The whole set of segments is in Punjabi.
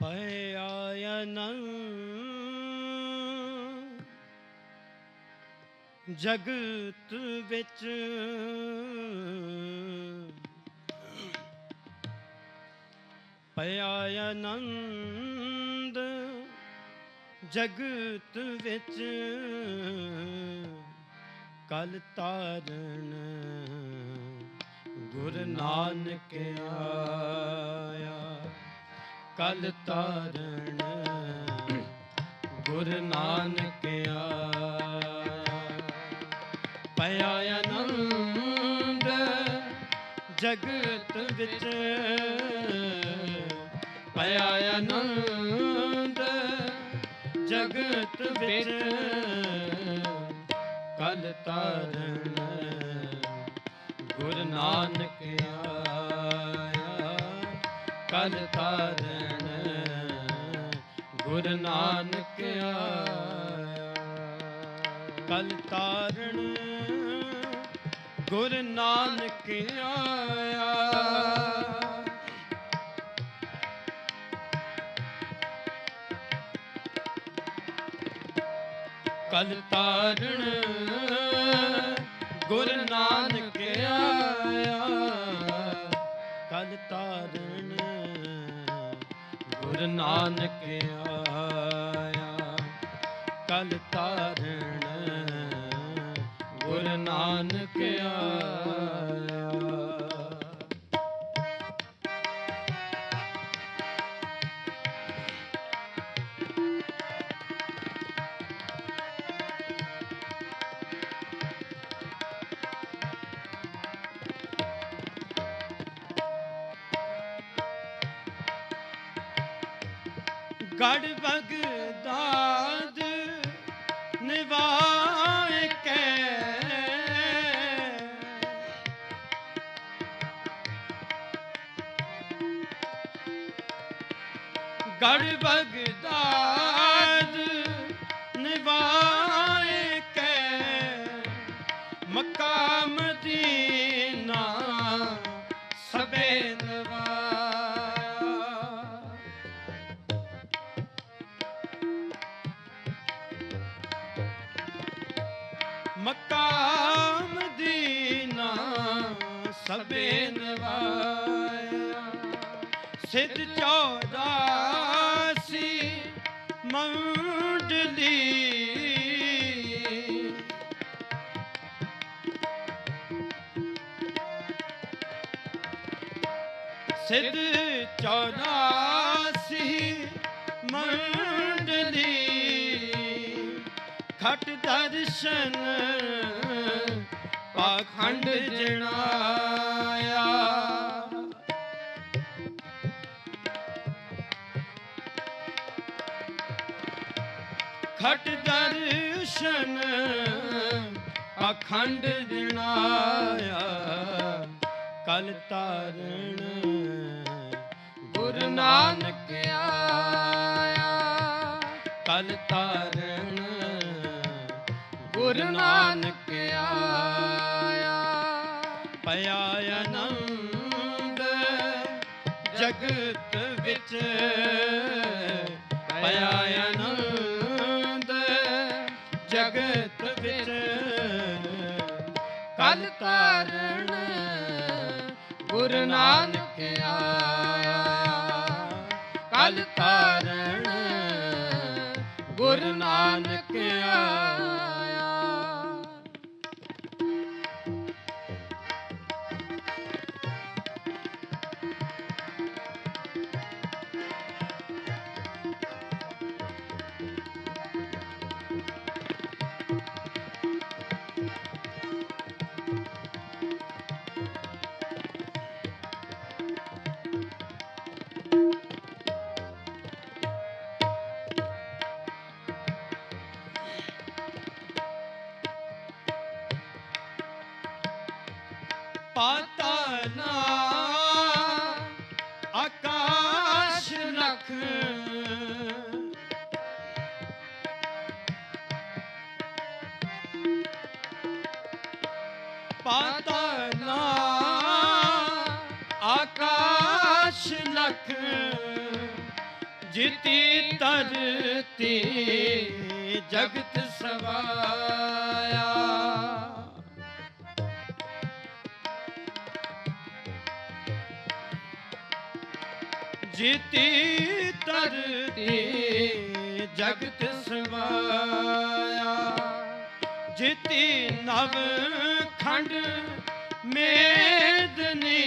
ਭਇਆ ਜਗਤ ਵਿੱਚ ਭਇਆ ਆਨੰਦ ਜਗਤ ਵਿੱਚ ਕਲ ਤਾਰਨ ਗੁਰ ਨਾਨਕ ਆਇਆ। ਕਲ ਤਾਰਨ ਗੁਰ ਨਾਨਕ ਪਿਆ ਆਨੰਦ ਜਗਤ ਵਿੱਚ। ਪਿਆ ਆਨੰਦ ਜਗਤ ਵਿੱਚ। ਕਲ ਤਾਰਨ ਗੁਰ ਨਾਨਕ ਆਇਆ। ਕਲ ਤਾਰਨ, ਗੁਰ ਨਾਨਕ ਆਇਆ। ਕਲ ਤਾਰਨ, ਗੁਰ ਨਾਨਕ ਆਇਆ। ਕਲ ਤਾਰਨ, ਗੁਰ ਨਾਨਕ ਆਇਆ। ਗੁਰ ਨਾਨਕ ਆਇਆ। ਕਲ ਤਾਰਨ ਗੁਰ ਨਾਨਕ ਆਇਆ। ਗੜ ਬਗਦਾਦ ਨਿਵਾਏ ਕੈ। ਗੜ ਬਗਦਾਦ ਚੌਦਾਸੀ ਮੰਡਲੀ। ਸਿੱਧ ਚੌਦਾਸੀ ਮੰਡਲੀ। ਖਟ ਦਰਸ਼ਨ ਪਾਖੰਡ ਜਣਾਇਆ ਖਟ ਦਰਸ਼ਨ ਅਖੰਡ ਜਣਾਇਆ ਕਲ ਤਾਰਨ ਗੁਰ ਨਾਨਕ ਆਇਆ। ਕਲ ਤਾਰਨ ਗੁਰ ਨਾਨਕ ਆਇਆ। ਪਿਆ ਆਨੰਦ ਜਗਤ ਵਿੱਚ ਪਿਆ ਨਾਨਕ ਆਇਆ। ਕਲ ਤਾਰਨ ਗੁਰ ਨਾਨਕ ਆਇਆ। ਪਾਤਾਨਾ ਆਕਾਸ਼ ਲਖ ਪਾਤਾਨਾ ਆਕਾਸ਼ ਲਖ ਜਿਤੀ ਤਰਤੀ ਜਗਤ ਸਵਾਇਆ। ਜਿਤੀ ਤਰਤੀ ਜਗਤ ਸਵਾਇਆ। ਜਿਤੀ ਨਵ ਖੰਡ ਮੇਦਨੀ।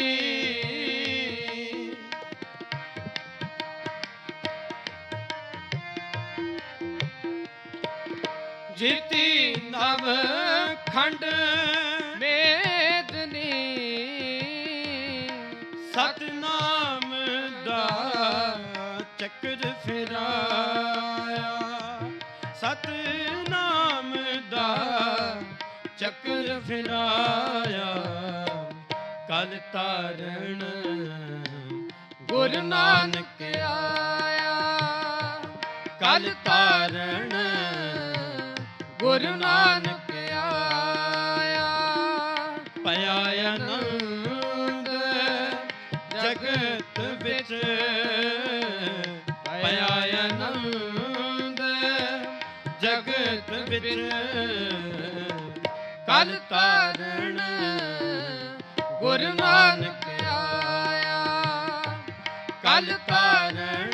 ਜੀਤੀ ਨਵ ਖੰਡ ਸਤਨਾਮ ਦਾ ਚੱਕਰ ਫਿਰਾਇਆ। ਕਲ ਤਾਰਣ ਗੁਰੂ ਨਾਨਕ ਆਇਆ। ਕਲ ਤਾਰਣ ਗੁਰੂ ਨਾਨਕ ਜਗਤ ਵਿੱਚ ਕਲ ਤਾਰਣ ਗੁਰੂ ਨਾਨਕ ਆਇਆ। ਕਲ ਤਾਰਣ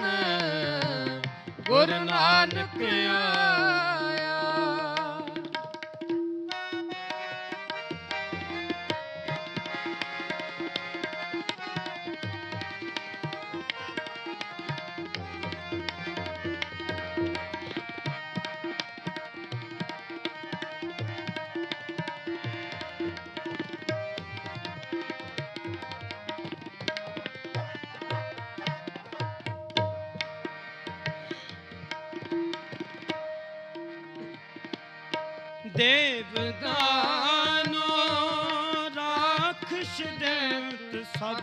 ਗੁਰੂ ਨਾਨਕ ਆਇਆ। ਦੇਵਦਾਨੋ ਰਾਖਸ਼ ਦੇਵਤ ਸਭ।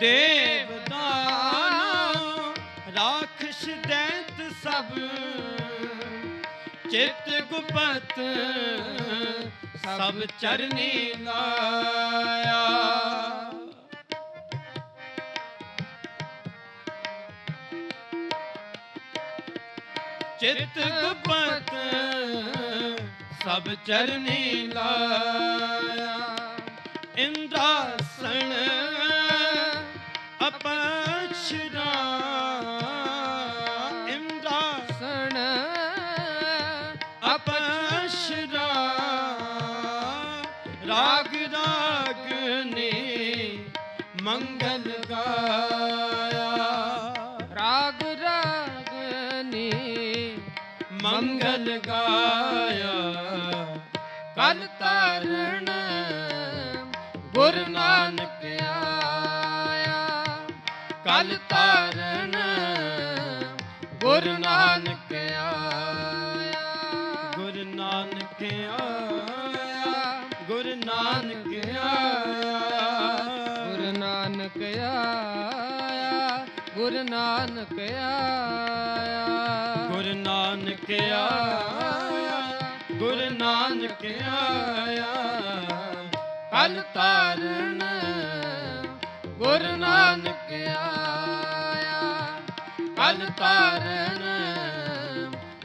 ਦੇਵਦਾਨੋ ਰਾਖਸ਼ ਦੇਵਤ ਸਭ। ਚਿਤ ਗੁਪਤ ਸਭ ਚਰਨੀ ਲਾਇਆ। ਚਿਤ ਗੁਪਤ ਸਭ ਚਰਨੀ ਲਾਇਆ। ਇੰਦਰਾਸਣ ਅਪਛਰਾ ਇੰਦਰਾਸਣ ਸਣ ਅਪਛਰਾ ਰਾਗ ਰਾਗ ਨੇ ਮੰਗਲ ਮੰਗਲ ਗਾਇਆ। ਕਲ ਤਾਰਣ ਗੁਰੂ ਨਾਨਕ ਆਇਆ। ਕਲ ਤਾਰਣ ਗੁਰੂ ਨਾਨਕ ਆਇਆ। ਗੁਰੂ ਨਾਨਕ ਆਇਆ। ਗੁਰੂ ਨਾਨਕ ਆਇਆ। ਗੁਰੂ ਨਾਨਕ ਆਇਆ। ਗੁਰੂ ਨਾਨਕ ਆਇਆ। ਆਇਆ, ਗੁਰੂ ਨਾਨਕ ਆਇਆ। ਕਲ ਤਾਰਨ ਗੁਰੂ ਨਾਨਕ ਆਇਆ। ਕਲ ਤਾਰਨ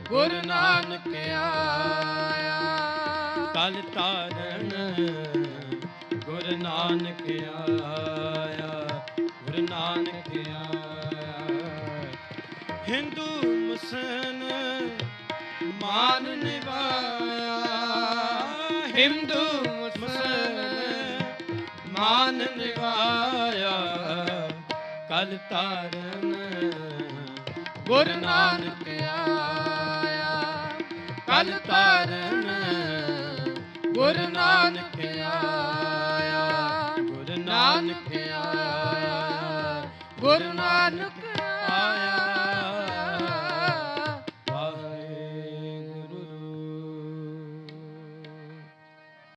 ਗੁਰੂ ਨਾਨਕ ਆਇਆ। ਕਲ ਤਾਰਨ ਗੁਰੂ ਨਾਨਕ ਆਇਆ। ਗੁਰੂ ਨਾਨਕ ਹਿੰਦੂ ਮਾਨ ਨਿਵਾਇਆ ਹਿੰਦੂ ਮੁਸਲਮਾਨ ਮਾਨ ਨਿਵਾਇਆ ਕਲ ਤਾਰਨ ਗੁਰੂ ਨਾਨਕ ਆਇਆ। ਕਲ ਤਾਰਨ ਗੁਰੂ ਨਾਨਕ ਆਇਆ। ਗੁਰੂ ਨਾਨਕ ਆਇਆ। ਗੁਰੂ ਨਾਨਕ